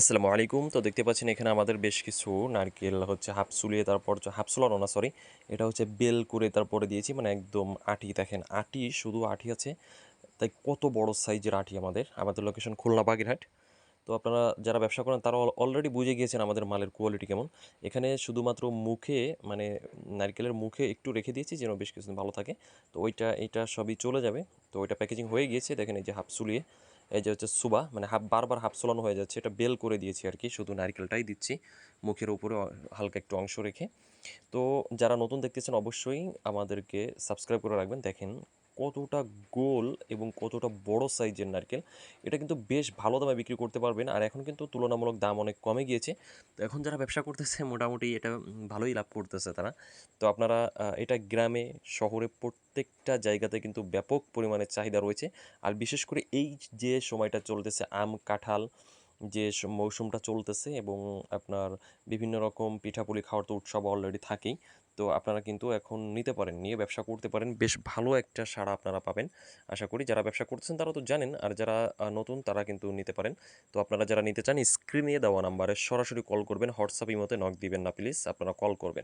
আসসালামু আলাইকুম। তো দেখতে পাচ্ছেন এখানে আমাদের বেশ কিছু নারকেল, হচ্ছে হাফ সুলিয়ে তারপর হাফ সুলানো না সরি এটা হচ্ছে বেল করে তারপরে দিয়েছি মানে একদম আটি। দেখেন, আটি, শুধু আটি আছে, তাই কত বড় সাইজের আটি আমাদের আমাদের লোকেশন খুলনা বাগেরহাট। তো আপনারা যারা ব্যবসা করেন, তারা অলরেডি বুঝে গিয়েছেন আমাদের মালের কোয়ালিটি কেমন। এখানে শুধুমাত্র মুখে মানে নারকেলের মুখে একটু রেখে দিয়েছি, যেন বেশ কিছুদিন ভালো থাকে। তো ওইটা এইটা সবই চলে যাবে। তো ওইটা প্যাকেজিং হয়ে গিয়েছে, দেখেন এই যে হাফ সুলিয়ে এই যে হচ্ছে সুবা মানে হাফ, বারবার হাফ সোলানো হয়ে যাচ্ছে, এটা বেল করে দিয়েছি আর কি, শুধু নারকেলটাই দিচ্ছি, মুখের উপরে হালকা একটু অংশ রেখে। তো যারা নতুন দেখতেছেন, অবশ্যই আমাদেরকে সাবস্ক্রাইব করে রাখবেন। দেখেন কতটা গোল এবং কতটা বড় সাইজের নারকেল, এটা কিন্তু বেশ ভালো দামে বিক্রি করতে পারবেন। আর এখন কিন্তু তুলনামূলক দাম অনেক কমে গিয়েছে। তো এখন যারা ব্যবসা করতেছে, মোটামুটি এটা ভালোই লাভ করতেছে তারা। তো আপনারা এটা গ্রামে, শহরে প্রত্যেকটা জায়গাতে কিন্তু ব্যাপক পরিমাণে চাহিদা রয়েছে। আর বিশেষ করে এই যে সময়টা চলতেছে, আম, কাঁঠাল যে মৌসুমটা চলতেছে এবং আপনার বিভিন্ন রকম পিঠাপুলি খাওয়ার তো উৎসব অলরেডি থাকেই। তো আপনারা কিন্তু এখন নিতে পারেন, নিয়ে ব্যবসা করতে পারেন। বেশ ভালো একটা সাড়া আপনারা পাবেন, আশা করি। যারা ব্যবসা করছেন তারা তো জানেন, আর যারা নতুন তারা কিন্তু নিতে পারেন। তো আপনারা যারা নিতে চান, স্ক্রিনে দেওয়া নাম্বারে সরাসরি কল করবেন, হোয়াটসঅ্যাপ ইমোতে নক দিবেন না, প্লিজ। আপনারা কল করবেন।